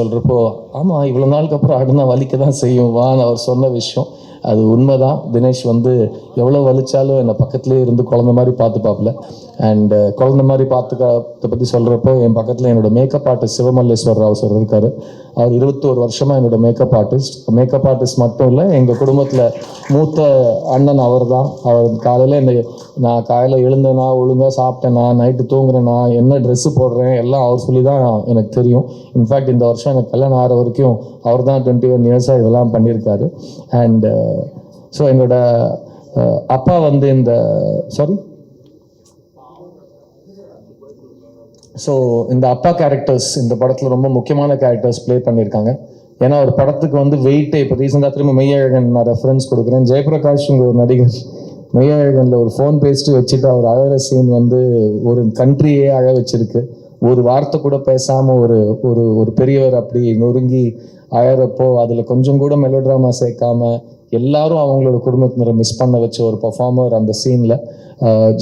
சொல்கிறப்போ ஆமாம் இவ்வளோ நாளுக்கு அப்புறம் ஆடுனா வலிக்க தான் செய்யும் வான்னு அவர் சொன்ன விஷயம். அது உண்மைதான். தினேஷ் வந்து எவ்வளோ வலிச்சாலும் என்னை பக்கத்துலேயே இருந்து குழந்த மாதிரி பார்த்து பார்ப்பல அண்ட் குழந்த மாதிரி பார்த்துக்கிறத பற்றி சொல்கிறப்போ என் பக்கத்தில் என்னோட makeup artist Shivamalleswar Rao sir இருக்கார். அவர் இருபத்தோரு வருஷமாக என்னோட மேக்கப் ஆர்டிஸ்ட் மேக்கப் ஆர்டிஸ்ட் மட்டும் இல்லை எங்கள் குடும்பத்தில் மூத்த அண்ணன் அவர் தான் அவர் காலையில் என்னை நான் காலையில் எழுந்தேனா ஒழுங்காக சாப்பிட்டேனா நைட்டு தூங்குறேனா என்ன ட்ரெஸ்ஸு போடுறேன் எல்லாம் அவர் சொல்லி தான் எனக்கு தெரியும். இன்ஃபேக்ட் இந்த வருஷம் எனக்கு கல்யாணம் ஆகிற வரைக்கும் அவர் தான் டுவெண்ட்டி ஒன் இயர்ஸாக இதெல்லாம் பண்ணியிருக்காரு. அண்ட் ஸோ uh, என்னோட uh, அப்பா வந்து இந்த சாரி ஸோ இந்த அப்பா கேரக்டர்ஸ் இந்த படத்தில் ரொம்ப முக்கியமான கேரக்டர்ஸ் ப்ளே பண்ணியிருக்காங்க. ஏன்னா ஒரு படத்துக்கு வந்து வெயிட்டே இப்போ ரீசெண்டாக திரும்ப மெய்யழகன் நான் ரெஃபரன்ஸ் கொடுக்குறேன். ஜெயபிரகாஷ்ங்க ஒரு நடிகர் மெய்யழகனில் ஒரு ஃபோன் பேசிட்டு வச்சுட்டு அவர் அழகிற சீன் வந்து ஒரு கண்ட்ரியே அழ வச்சிருக்கு. ஒரு வார்த்தை கூட பேசாமல் ஒரு ஒரு ஒரு பெரியவர் அப்படி நொறுங்கி அழறப்போ அதில் கொஞ்சம் கூட மெலோட்ராமா சேர்க்காம எல்லாரும் அவங்களோட குடும்பத்தினரை மிஸ் பண்ண வச்ச ஒரு பர்ஃபார்மர் அந்த சீனில்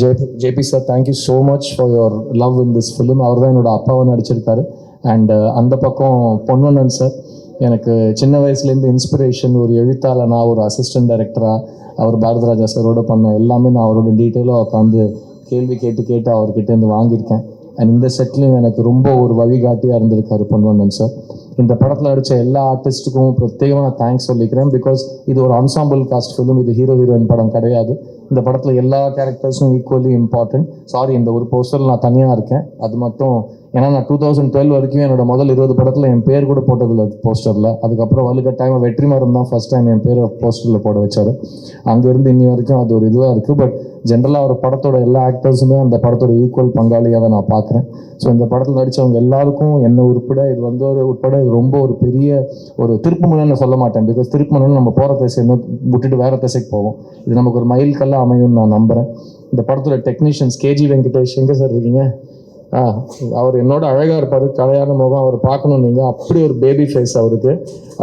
J JP sir thank you so much for your love in this film அவர் தான் என்னோட அப்பாவை நடிச்சிருக்காரு. அண்ட் அந்த பக்கம் பொன்வனன் சார் எனக்கு சின்ன வயசுலேருந்து இன்ஸ்பிரேஷன் ஒரு எழுத்தாளனா ஒரு அசிஸ்டன்ட் டைரக்டராக அவர் பாரதிராஜா சாரோட பண்ண எல்லாமே நான் அவரோட டீட்டெயிலாக உட்காந்து கேள்வி கேட்டு கேட்டு அவர்கிட்டேருந்து வாங்கியிருக்கேன். அண்ட் இந்த செட்லையும் எனக்கு ரொம்ப ஒரு வழிகாட்டியாக இருந்திருக்காரு பொன்வண்ணன் சார். இந்த படத்தில் நடித்த எல்லா ஆர்டிஸ்ட்டுக்கும் பிரத்யேகமாக நான் தேங்க்ஸ் சொல்லிக்கிறேன். பிகாஸ் இது ஒரு அன்சாம்பிள் காஸ்ட் ஃபிலிம் இது ஹீரோ ஹீரோயின் படம் கிடையாது. இந்த படத்தில் எல்லா கேரக்டர்ஸும் ஈக்குவலி இம்பார்ட்டன்ட் சாரி இந்த ஒரு போஸ்டரில் நான் தனியாக இருக்கேன். அது மட்டும் ஏன்னா நான் டூ தௌசண்ட் டுவெல் வரைக்கும் என்னோட முதல் இருபது படத்தில் என் பேர் கூட போட்டதில்லை போஸ்டரில் அதுக்கப்புறம் வலுக்கட்டாயமாக வெற்றிமாறன் தான் ஃபர்ஸ்ட் டைம் என் பேரை போஸ்டரில் போட வச்சார். அங்கேருந்து இன்னி வரைக்கும் அது ஒரு இதுவாக இருக்குது பட் ஜென்ரலாக ஒரு படத்தோட எல்லா ஆக்டர்ஸுமே அந்த படத்தோட ஈக்குவல் பங்காளியாக தான் நான் பார்க்குறேன். ஸோ இந்த படத்தில் நடித்தவங்க எல்லாருக்கும் என்ன உட்பட இது வந்து ஒரு உட்பட இது ரொம்ப ஒரு பெரிய ஒரு திருப்புமுனைன்னு சொல்ல மாட்டேன். பிகாஸ் திருப்புமுனைன்னு நம்ம போகிற திசை விட்டுட்டு வேறு திசைக்கு போவோம். இது நமக்கு ஒரு மைல் கல்ல அமையும்னு நான் நம்புகிறேன் இந்த படத்துல டெக்னீஷியன்ஸ் கேஜி வெங்கடேஷ் எங்கே சார் இருக்கீங்க? அவர் என்னோட அழகாக இருப்பார் கலையான முகம் அவர் பார்க்கணும் நீங்கள் அப்படி ஒரு பேபி ஃபேஸ் அவருக்கு.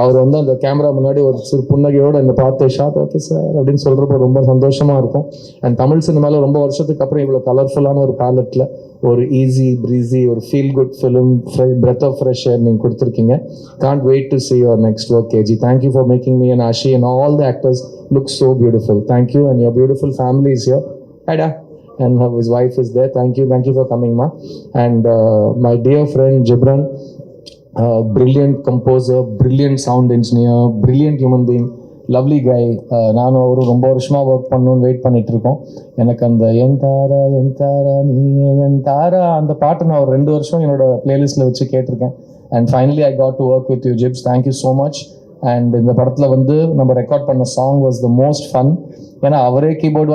அவர் வந்து அந்த கேமரா முன்னாடி ஒரு சிறு புன்னகையோடு இந்த பார்த்து ஷாட் ஓகே சார் அப்படின்னு சொல்கிறப்ப ரொம்ப சந்தோஷமாக இருக்கும். அண்ட் தமிழ் சினிமாவில் ரொம்ப வருஷத்துக்கு அப்புறம் இவ்வளோ கலர்ஃபுல்லான ஒரு பேலட்டில் ஒரு ஈஸி ப்ரீஸி ஒரு feel good film breath of fresh air நீங்கள் கொடுத்துருக்கீங்க. Can't wait to see your next work KG thank you for making me and Ashi and all the actors look so beautiful thank you and your beautiful family is your ஹைடா and his wife is there. Thank you, thank you for coming, ma. And uh, my dear friend Jibran, uh, brilliant composer, brilliant sound engineer, brilliant human being, lovely guy uh, நானும் அவரும் ரொம்ப வருஷமா work பண்ணணும்னு wait பண்ணிட்டு இருக்கோம். எனக்கு அந்த என் தாரா என் தாரா நீ என் தாரா அந்த பாட்டு நான் ஒரு ரெண்டு வருஷம் என்னோட பிளேலிஸ்ட்ல வச்சு கேட்டிருக்கேன். And finally I got to work with you zips thank you so much and இந்த படத்தில் வந்து நம்ம ரெக்கார்ட் பண்ண song was the most fun ஏன்னா அவரே கீபோர்டு